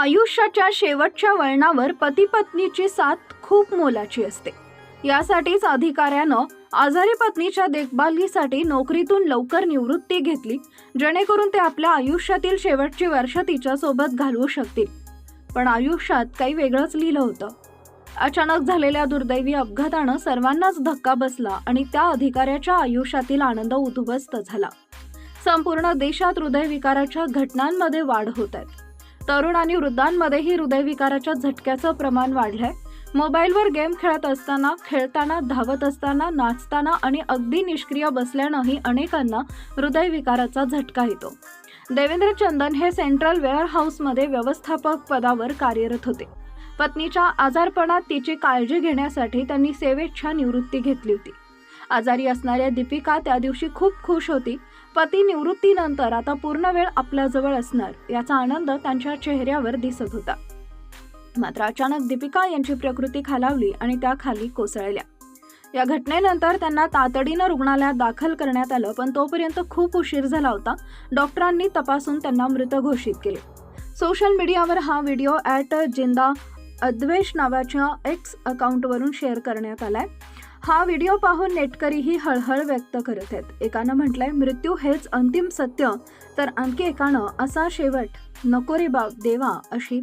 आयुष्याच्या शेवटच्या वळणावर पती पत्नीची साथ खूप मोलाची असते. यासाठीच अधिकाऱ्यानं आजारी पत्नीच्या देखभालीसाठी नोकरीतून लवकर निवृत्ती घेतली जेणेकरून ते आपल्या आयुष्यातील शेवटची वर्ष तिच्यासोबत घालवू शकतील. पण आयुष्यात काही वेगळंच लिहिलं होतं. अचानक झालेल्या दुर्दैवी अपघातानं सर्वांनाच धक्का बसला आणि त्या अधिकाऱ्याच्या आयुष्यातील आनंद उद्ध्वस्त झाला. संपूर्ण देशात हृदयविकाराच्या घटनांमध्ये वाढ होत आहेत तरुण आणि वृद्धांमध्येही हृदयविकाराच्या झटक्याचं प्रमाण वाढलंय. मोबाईलवर गेम खेळत असताना खेळताना धावत असताना नाचताना आणि अगदी निष्क्रिय बसल्यानंही अनेकांना हृदयविकाराचा झटका येतो. देवेंद्र चंदन हे सेंट्रल वेअर हाऊसमध्ये व्यवस्थापक पदावर कार्यरत होते. पत्नीच्या आजारपणात तिची काळजी घेण्यासाठी त्यांनी सेवेच्छा निवृत्ती घेतली होती. आजारी असणाऱ्या दीपिका त्या दिवशी खूप खुश होती. पती निवृत्तीनंतर आता पूर्ण वेळ आपल्याजवळ असणार याचा आनंद त्यांच्या चेहऱ्यावर दिसत होता. मात्र अचानक दीपिका यांची प्रकृती खालावली आणि त्या खाली कोसळल्या. या घटनेनंतर त्यांना तातडीनं रुग्णालयात दाखल करण्यात आलं पण तोपर्यंत खूप उशीर झाला होता. डॉक्टरांनी तपासून त्यांना मृत घोषित केले. सोशल मीडियावर हा व्हिडिओ ॲट जिंदा अद्वेष नावाच्या एक्स अकाउंटवरून शेअर करण्यात आलाय. हा व्हिडिओ पाहून नेटकरीही हळहळ व्यक्त करत आहेत. एकानं म्हटलंय मृत्यू हेच अंतिम सत्य तर आणखी एकानं असा शेवट. नको रे बाप देवा अशी